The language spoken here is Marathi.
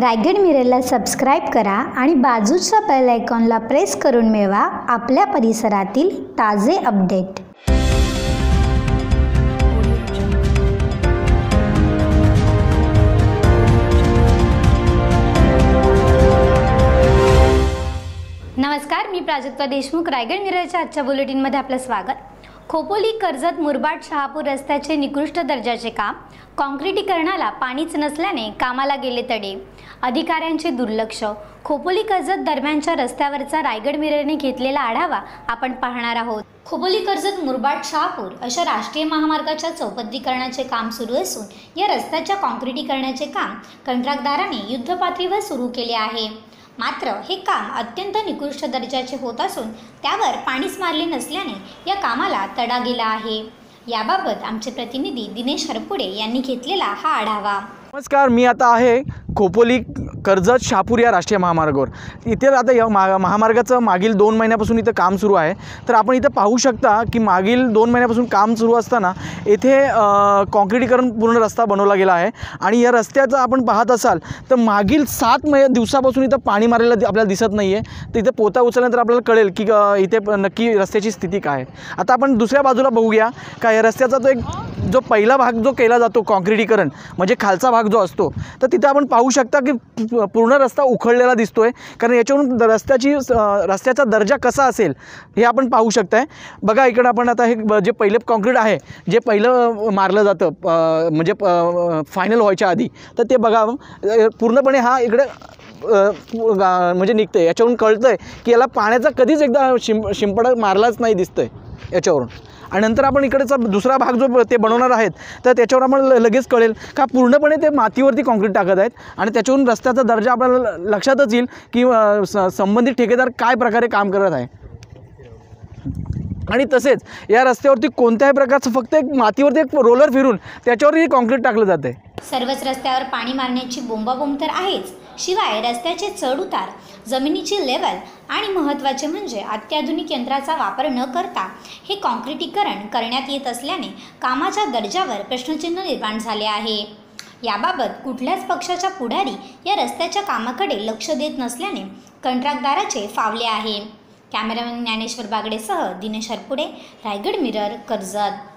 रायगड मिररला सबस्क्राईब करा आणि बाजूच्या बेल आयकॉनला प्रेस करून मिळवा आपल्या परिसरातील ताजे अपडेट नमस्कार मी प्राजक्ता देशमुख रायगड मिररच्या आजच्या बुलेटिनमध्ये आपलं स्वागत. खोपोली कर्जत मुरबाड शहापूर रस्त्याचे निकृष्ट दर्जाचे काम. काँक्रिटीकरणाला पाणीच नसल्याने कामाला गेले तडे. अधिकाऱ्यांचे दुर्लक्ष. खोपोली कर्जत दरम्यानच्या रस्त्यावरचा रायगड मिररने घेतलेला आढावा आपण पाहणार आहोत. खोपोली कर्जत मुरबाड शहापूर अशा राष्ट्रीय महामार्गाच्या चौपदरीकरणाचे काम सुरू असून या रस्त्याच्या काँक्रिटीकरणाचे काम कंत्राटदाराने युद्धपातळीवर सुरू केले आहे. मात्र हे काम अत्यंत निकृष्ट दर्जाचे होत असून त्यावर पाणीच मारले नसल्याने या कामाला तडा गेला आहे. याबाबत आमचे प्रतिनिधी दिनेश हरपुडे यांनी घेतलेला हा आढावा. नमस्कार मी आता आहे खोपोली कर्जत शहापूर या राष्ट्रीय महामार्गावर. इथे आता या मा महामार्गाचं मागील दोन महिन्यापासून इथं काम सुरू आहे. तर आपण इथं पाहू शकता की मागील दोन महिन्यापासून काम सुरू असताना येथे अ, काँक्रिटीकरण पूर्ण रस्ता बनवला गेला आहे. आणि या रस्त्याचं आपण पाहत असाल तर मागील सात मै दिवसापासून इथं पाणी मारलेलं आपल्याला दिसत नाही आहे तर इथे पोता उचलल्यानंतर आपल्याला कळेल की इथे प- नक्की रस्त्याची स्थिती काय आहे. आता आपण दुसऱ्या बाजूला बघूया का या रस्त्याचा तो एक जो पहिला भाग जो केला जातो काँक्रिटीकरण म्हणजे खालचा भाग जो असतो तर तिथं आपण पाहू शकता की पूर्ण रस्ता उखळलेला दिसतो आहे कारण याच्यावरून द- रस्त्याची रस्त्याचा दर्जा कसा असेल हे आपण पाहू शकताय. बघा इकडं आपण आता हे जे पहिले कॉन्क्रीट आहे जे पहिलं मारलं जातं म्हणजे फायनल व्हायच्या आधी तर ते बघा पूर्णपणे हा इकडे म्हणजे निघतं आहे याच्यावरून कळतं आहे की याला पाण्याचा कधीच एकदा शिंप शिंपडा मारलाच नाही दिसतं आहे याच्यावरून. आणि नंतर आपण इकडेचा दुसरा भाग जो ते बनवणार आहेत तर त्याच्यावर आपण ल- लगेच कळेल का पूर्णपणे ते मातीवरती कॉन्क्रीट टाकत आहेत आणि त्याच्यावरून रस्त्याचा दर्जा आपल्याला लक्षातच येईल की स- संबंधित ठेकेदार काय प्रकारे काम करत आहे. आणि तसेच या रस्त्यावरती कोणत्याही प्रकारचं फक्त एक मातीवरती एक रोलर फिरून त्याच्यावरही कॉन्क्रीट टाकलं जातं आहे सर्वच रस्त्यावर पाणी मारण्याची बोंबाबोंब तर आहेच. शिवाय रस्त्याचे चढउतार जमिनीची लेवल आणि महत्त्वाचे म्हणजे अत्याधुनिक यंत्राचा वापर न करता हे काँक्रिटीकरण करण्यात येत असल्याने कामाच्या दर्जावर प्रश्नचिन्ह निर्माण झाले आहे. याबाबत कुठल्याच पक्षाच्या पुढारी या रस्त्याच्या कामाकडे लक्ष देत नसल्याने कंत्राटदाराचे फावले आहे. कॅमेरामॅन ज्ञानेश्वर बागडेसह दिनेश हरपुडे रायगड मिरर कर्जत.